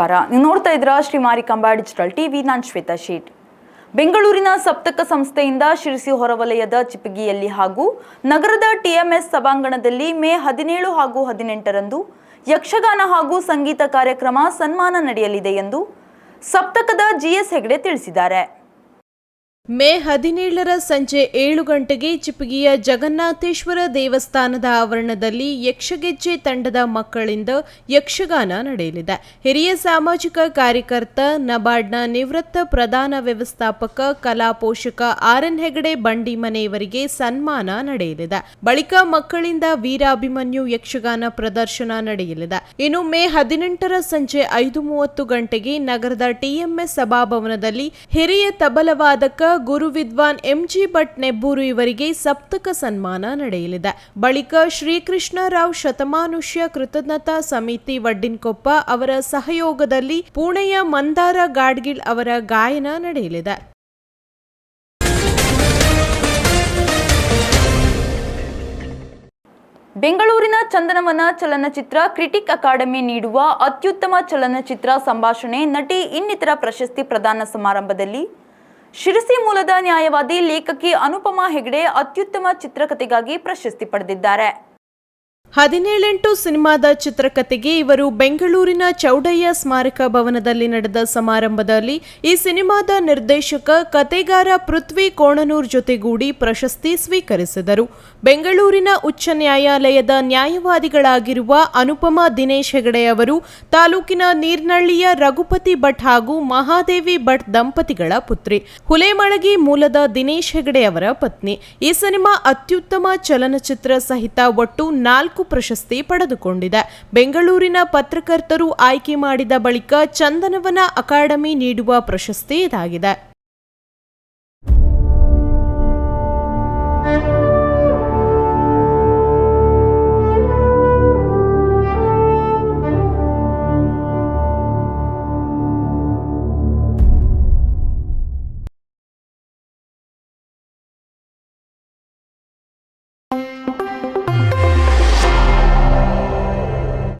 ನಮಸ್ಕಾರ ನೀವು ನೋಡ್ತಾ ಇದ್ರ ಶ್ರೀ ಮಾರಿಕಾಂಬಾ ಡಿಜಿಟಲ್ ಟಿವಿ, ನಾನು ಶ್ವೇತಾ ಶೇಟ್. ಬೆಂಗಳೂರಿನ ಸಪ್ತಕ ಸಂಸ್ಥೆಯಿಂದ ಶಿರಸಿ ಹೊರವಲಯದ ಚಿಪ್ಪಗಿಯಲ್ಲಿ ಹಾಗೂ ನಗರದ ಟಿಎಂಎಸ್ ಸಭಾಂಗಣದಲ್ಲಿ ಮೇ ಹದಿನೇಳು ಹಾಗೂ ಹದಿನೆಂಟರಂದು ಯಕ್ಷಗಾನ ಹಾಗೂ ಸಂಗೀತ ಕಾರ್ಯಕ್ರಮ ಸನ್ಮಾನ ನಡೆಯಲಿದೆ ಎಂದು ಸಪ್ತಕದ ಜಿಎಸ್ ಹೆಗ್ಡೆ ತಿಳಿಸಿದ್ದಾರೆ. ಮೇ ಹದಿನೇಳರ ಸಂಜೆ ಏಳು ಗಂಟೆಗೆ ಚಿಪ್ಪಿಗಿಯ ಜಗನ್ನಾಥೇಶ್ವರ ದೇವಸ್ಥಾನದ ಆವರಣದಲ್ಲಿ ಯಕ್ಷಗೆಜ್ಜೆ ತಂಡದ ಮಕ್ಕಳಿಂದ ಯಕ್ಷಗಾನ ನಡೆಯಲಿದೆ. ಹಿರಿಯ ಸಾಮಾಜಿಕ ಕಾರ್ಯಕರ್ತ, ನಬಾರ್ಡ್ನ ನಿವೃತ್ತ ಪ್ರಧಾನ ವ್ಯವಸ್ಥಾಪಕ, ಕಲಾ ಪೋಷಕ ಆರ್ ಎನ್ ಹೆಗಡೆ ಬಂಡಿ ಮನೆಯವರಿಗೆ ಸನ್ಮಾನ ನಡೆಯಲಿದೆ. ಬಳಿಕ ಮಕ್ಕಳಿಂದ ವೀರಾಭಿಮನ್ಯು ಯಕ್ಷಗಾನ ಪ್ರದರ್ಶನ ನಡೆಯಲಿದೆ. ಇನ್ನು ಮೇ ಹದಿನೆಂಟರ ಸಂಜೆ ಐದು ಮೂವತ್ತು ಗಂಟೆಗೆ ನಗರದ ಟಿಎಂಎಸ್ ಸಭಾಭವನದಲ್ಲಿ ಹಿರಿಯ ತಬಲವಾದಕ ಗುರು ವಿದ್ವಾನ್ ಎಂಜಿ ಭಟ್ ನೆಬ್ಬೂರು ಇವರಿಗೆ ಸಪ್ತಕ ಸನ್ಮಾನ ನಡೆಯಲಿದೆ. ಬಳಿಕ ಶ್ರೀಕೃಷ್ಣರಾವ್ ಶತಮಾನುಷ್ಯ ಕೃತಜ್ಞತಾ ಸಮಿತಿ ವಡ್ಡಿನ್ಕೊಪ್ಪ ಅವರ ಸಹಯೋಗದಲ್ಲಿ ಪುಣೆಯ ಮಂದಾರ ಗಾಡ್ಗಿಲ್ ಅವರ ಗಾಯನ ನಡೆಯಲಿದೆ. ಬೆಂಗಳೂರಿನ ಚಂದನವನ ಚಲನಚಿತ್ರ ಕ್ರಿಟಿಕ್ ಅಕಾಡೆಮಿ ನೀಡುವ ಅತ್ಯುತ್ತಮ ಚಲನಚಿತ್ರ ಸಂಭಾಷಣೆ ನಟಿ ಇನ್ನಿತರ ಪ್ರಶಸ್ತಿ ಪ್ರದಾನ ಸಮಾರಂಭದಲ್ಲಿ ಶಿರಸಿ ಮೂಲದ ನ್ಯಾಯವಾದಿ ಲೇಖಕಿ ಅನುಪಮಾ ಹೆಗ್ಡೆ ಅತ್ಯುತ್ತಮ ಚಿತ್ರಕಥೆಗಾಗಿ ಪ್ರಶಸ್ತಿ ಪಡೆದಿದ್ದಾರೆ. ಹದಿನೇಳೆಂಟು ಸಿನಿಮಾದ ಚಿತ್ರಕಥೆಗೆ ಇವರು ಬೆಂಗಳೂರಿನ ಚೌಡಯ್ಯ ಸ್ಮಾರಕ ಭವನದಲ್ಲಿ ನಡೆದ ಸಮಾರಂಭದಲ್ಲಿ ಈ ಸಿನಿಮಾದ ನಿರ್ದೇಶಕ, ಕತೆಗಾರ ಪೃಥ್ವಿ ಕೋಣನೂರ್ ಜೊತೆಗೂಡಿ ಪ್ರಶಸ್ತಿ ಸ್ವೀಕರಿಸಿದರು. ಬೆಂಗಳೂರಿನ ಉಚ್ಚ ನ್ಯಾಯಾಲಯದ ನ್ಯಾಯವಾದಿಗಳಾಗಿರುವ ಅನುಪಮಾ ದಿನೇಶ್ ಹೆಗಡೆ ಅವರು ತಾಲೂಕಿನ ನೀರ್ನಳ್ಳಿಯ ರಘುಪತಿ ಭಟ್ ಹಾಗೂ ಮಹಾದೇವಿ ಭಟ್ ದಂಪತಿಗಳ ಪುತ್ರಿ. ಹುಲೇಮಳಗಿ ಮೂಲದ ದಿನೇಶ್ ಹೆಗಡೆ ಅವರ ಪತ್ನಿ. ಈ ಸಿನಿಮಾ ಅತ್ಯುತ್ತಮ ಚಲನಚಿತ್ರ ಸಹಿತ ಒಟ್ಟು ನಾಲ್ಕು ಪ್ರಶಸ್ತಿ ಪಡೆದುಕೊಂಡಿದೆ. ಬೆಂಗಳೂರಿನ ಪತ್ರಕರ್ತರು ಆಯ್ಕೆ ಮಾಡಿದ ಬಳಿಕ ಚಂದನವನ ಅಕಾಡೆಮಿ ನೀಡುವ ಪ್ರಶಸ್ತಿ ಇದಾಗಿದೆ.